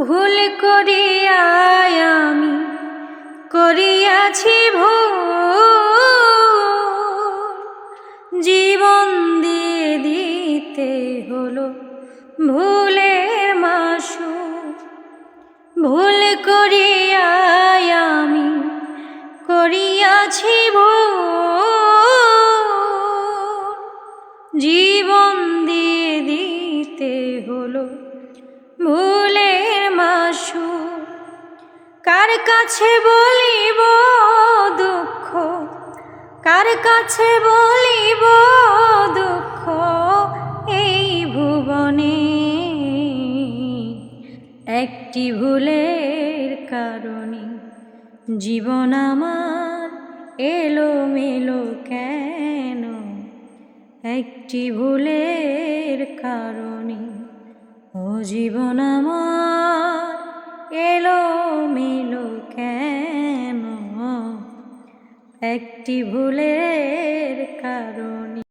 ভুল করিয়াই আমি, করিয়াছি ভুল। জীবন দিয়ে দিতে হলো ভুলের মাসু ভুল করিয়াই আমি, করিয়াছি ভুল। জীবন দিয়ে দিতে হলো ভুলের কার কাছে বলিব দুঃখ? কার কাছে বলিব দুঃখ এই ভুবনে? একটি ভুলের কারণে জীবন আমার এলো মেলো কেন? একটি ভুলের কারণে ও জীবন আমার একটি ভুলের কারণে।